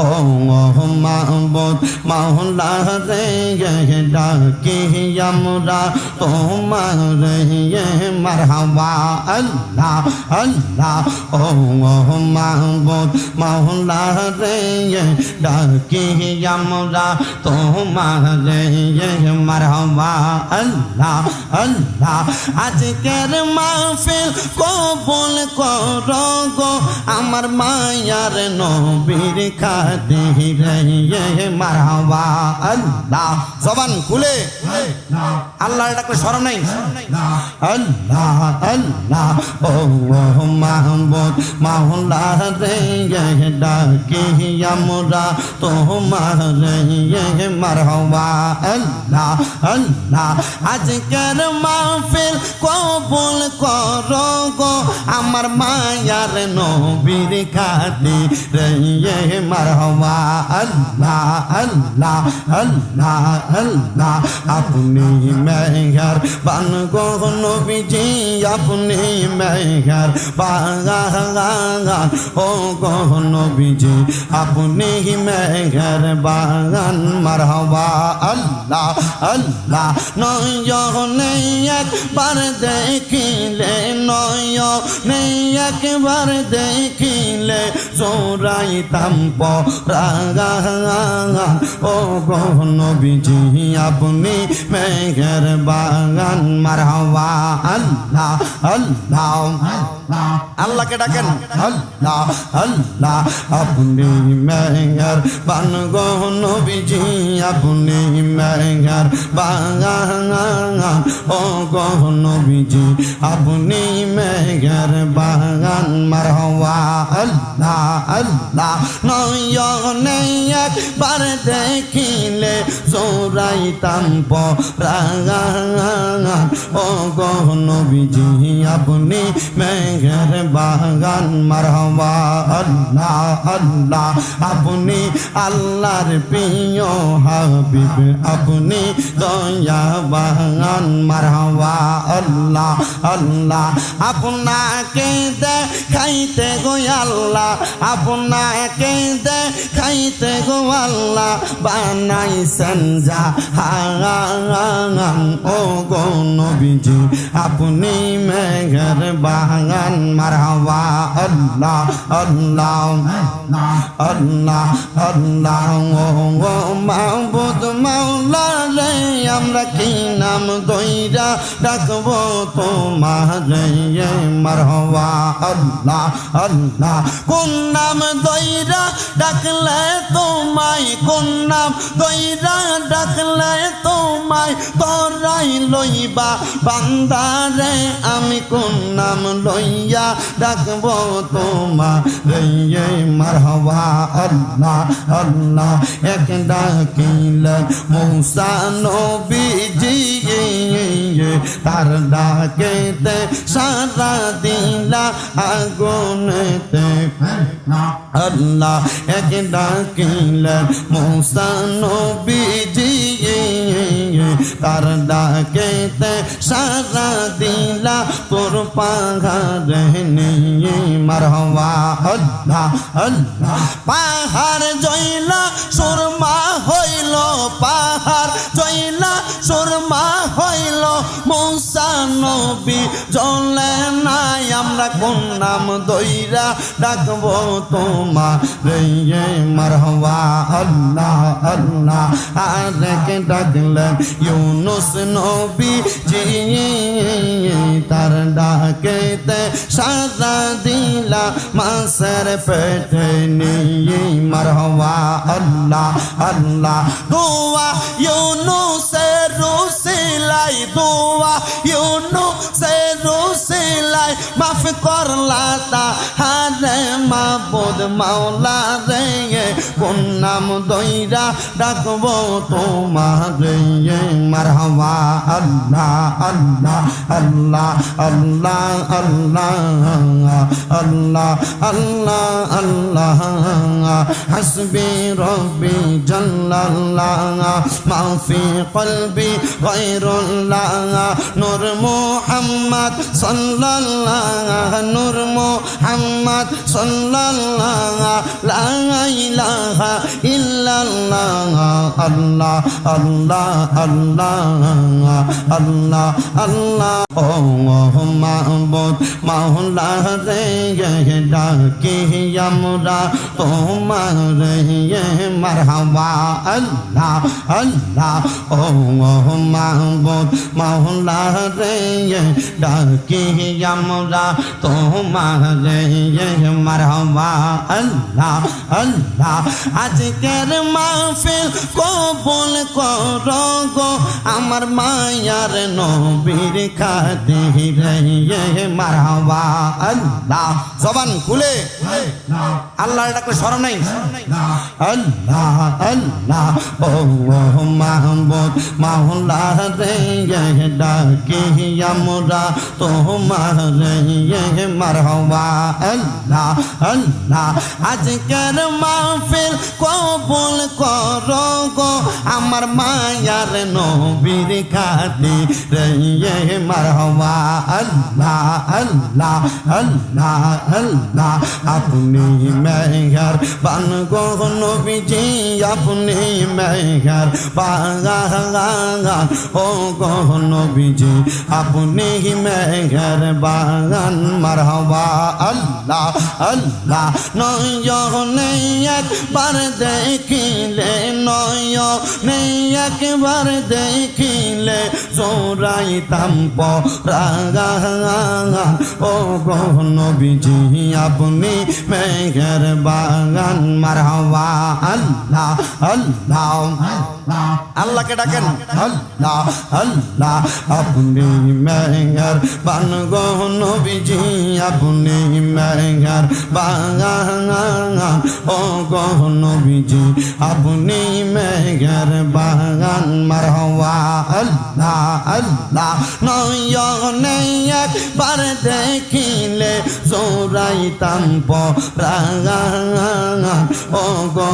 ও মাহবুদ মাওলা রে ডাকি আমরা তোমার মারহাবা আল্লাহ আল্লাহ ও মাহবুদ মাওলা রে ডাকি আমরা তোমার মারহাবা আল্লাহ আল্লাহ আজকের মাহফিল কবুল করো গো আমার মায়ার খাতে রে মারহাবা আল্লাহ ডাকলে স্মরণ নাই আল্লাহ আল্লাহ ও মাহবুদ মাওলা রে ডাকি আমরা তোমার মারহাবা আল্লাহ আল্লাহ আজকের মাহফিল কবুল করো গো আমার মায়ার নবীর খাতে রে মারহাবা আল্লাহ আল্লাহ আল্লাহ আল্লাহ। আপনি মেঘর বান গো নবীজি, আপনি মেঘর বাগান। ও গো নবীজি, আপনি মেঘর বাগান। মারহাবা, আল্লাহ আল্লাহ নয়নে একবার দেখিলে নয়নে একবার দেখিলে চোরাইতাম পরাগান ও গো নবীজি আপনি মেঘের বাগান মারহাবা আল্লাহ আল্লাহ আল্লাহকে ডাকেন আল্লাহ আল্লাহ আপনি মেঘের বান গো নবীজি আপনি মেঘের বাগান ও গো নবীজি আপনি মেঘের বাগান মারহাবা আল্লাহ আল্লাহ নয়নে একবার দেখিলে জোরাইতাম পরাগান ও গো নবীজি আপনি মেঘের বাগান মারহাবা আল্লাহ আল্লাহ আপনি আল্লাহর প্রিয় হাবিব আপনি দয়া বাগান, মারহাবা, আল্লাহ আল্লাহ। আপনাকে দেখাইতে গো আল্লাহ, আপনাকে দেখাইতে গো আল্লাহ। বানাইছেন যা ও গো নবীজি, আপনি মেঘের বাগান, মারহাবা, আল্লাহ আল্লাহ আল্লাহ আল্লাহ। ও রে আমরা কি নাম দইরা ডাকবো তোমার মারহাবা? আল্লাহ আল্লাহ। কোন নাম দইরা ডাকলে তোমায়? কোন নাম দইরা ডাকলে তোমায়? তোরাই লইবা বান্দারে, আমি কোন নাম লইয়া ডাকবো তোমা রে মারহাবা? আল্লাহ আল্লাহ। এক ডাকিলেন মৌসা নবীজি তার ডাকেতে সারা দিলা আগুনতে। আল্লাহ এক ডাকিলেন মৌসা নবীজি তার ডাকেতে সারা দিলা তোর পাহাড় নিয়ে মারহবা আল্লাহ আল্লাহ পাহাড় জইলা সুরমা হইল পাহাড় জইলা সুরমা হইল মৌসা নবী জলে নাই, আমরা কোন নাম দইরা ডাকবো তোমা রে মারহবা, আল্লাহ আল্লাহ আরেক ডাকলেন ইউনুস নবী জি। তার ডাকেতে সারা দিলা মাসের পেটে নিয়ে মারহবা, আল্লাহ আল্লাহ। দোয়া ইউনুসের রুসিলাই দোয়া ইউনুসের রুসিলাই মাফ করলা তা হারে মাবুদ মাওলা রে কোন নাম দইরা ডাকবো তোমার মারহাবা আল্লাহ আল্লাহ আল্লাহ আল্লাহ আল্লাহ আল্লাহ আল্লাহ আল্লাহ হাসবি রব্বি জাল্লাল্লাহ মা ফি কলবি গায়রুল্লাহ নূর মুহাম্মদ সাল্লাল্লাহ নূর মুহাম্মদ সাল্লাল্লাহ লা ইলাহা ইল্লাল্লাহ আল্লাহ আল্লাহ আল্লাহ আল্লাহ আল্লাহ ও মাহবুব মাওলা রে ডাকি আমরা তোমার মারহাবা আল্লাহ আল্লাহ ও মাহবুব মাওলা রে ডাকি আমরা তোমার মারহাবা, আল্লাহ আল্লাহ। আজকের মাহফিল কবুল করো গো, আমার মায়ার নবীর খাতে মারহাবা, আল্লাহ। জবান খুলে। আল্লাহর ডাকলে শরম নাই। আল্লাহ আল্লাহ ও মাহবুব মাওলা রে, ডাকি ہی امرا تو مر رہی مرحبا، اللہ اللہ۔ آج کر مافر کو بول کرو گو۔ امر مایار نو بیر کھاتی رہی مرحبا، اللہ اللہ اللہ اللہ۔ اپنی مہر بن گو نبی جی اپنی مہر پاگا ہو گو نبی جی আপনি মেঘের বাগান মারহবা আল্লাহ আল্লাহ নয়নে একবার দেখিলে নয়নে একবার দেখিলে চোরাইতাম পরাগান ও গো নবীজি আপনি মেঘের বাগান মারহাবা আল্লাহ আল্লাহ আল্লাহকে ডাকেন আল্লাহ আল্লাহ আপনি মেঘের বান গো নবীজি আপনি মেঘের বাগান ও গো নবীজি আপনি মেঘের বাগান মারহাবা আল্লাহ اللہ نویونeiak bardekile zoraitam porangan o go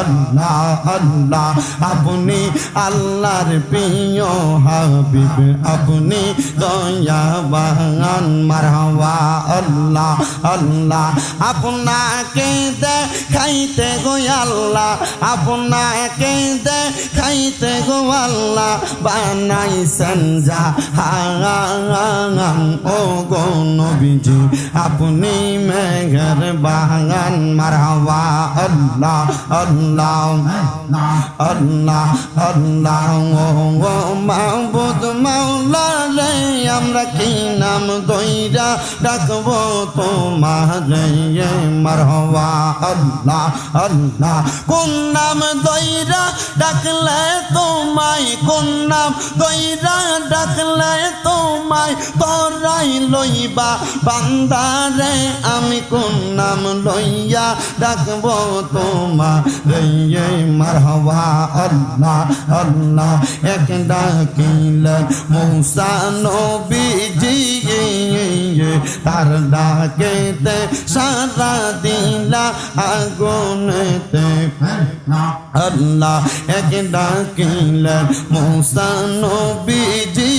اللہ اللہ، اپنی اللہ پیو حبیب، اپنی دنیا بہن مرحبا اللہ اللہ، اپنا کے دے کھائیتے گوی اللہ আপনাকে দেখাইতে গো আল্লাহ, বানাইছেন যা হাঙান ও গো নবীজি, আপনি মেঘের বাগান, মারহাবা, আল্লাহ আল্লাহ আল্লাহ আল্লাহ। ও গো মাহবুদ মাওলা রে আমরা কি নাম দইরা ডাকবো তোমার মারহাবা। আল্লাহ আল্লাহ, কোন নাম দইরা ডাকলে তোমায়? কোন নাম দইরা ডাকলে তোমায়? তোরাই লইবা বান্দারে, আমি কোন নাম লইয়া ডাকবো তোমা রে মারহাবা। আল্লাহ আল্লাহ, এক ডাকিলেন মৌসা নবীজি তার ডাকেতে সারা দিলা আগুনেতে আল্লাহ এক ডাকিলেন, মৌসা নবীজি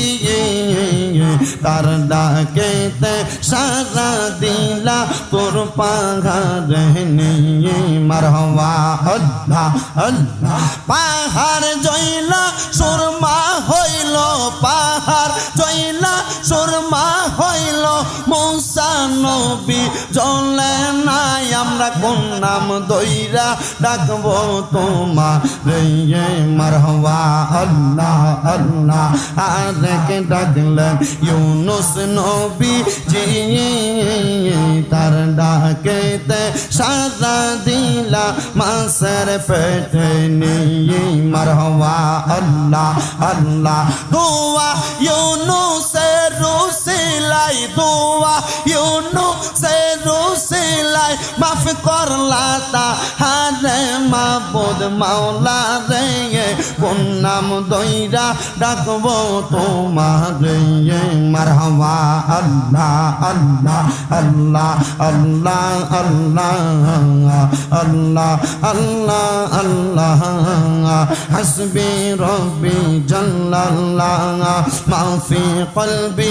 তার ডাকেতে সারা দিলা তোর পাহাড় নিয়ে মারহবা আল্লাহ আল্লাহ, পাহাড় জইলা জলে নাই, আমরা কোন নাম দইরা ডাকবো তোমা রে মারহবা, আল্লাহ আল্লাহ, আরেকে ডাকলেন ইউনুস নবী জি তার ডাকেতে সারা দিলা মাসের পেটে নিয়ে মারহবা, আল্লাহ আল্লাহ, দোয়া ইউনুসের রুসিলাই দোয়া ইউনুসের করলা তা হারে মাবুদ মাওলা রে কোন নাম দইরা ডাকবো তোমারে মারহাবা, আল্লাহ আল্লাহ আল্লাহ আল্লাহ আল্লাহ আল্লাহ আল্লাহ আল্লাহ, হাসবি রব্বি জাল্লাল্লাহ মা ফি কলবি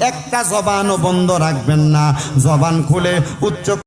একটা জবানও বন্ধ রাখবেন না। জবান খুলে উচ্চ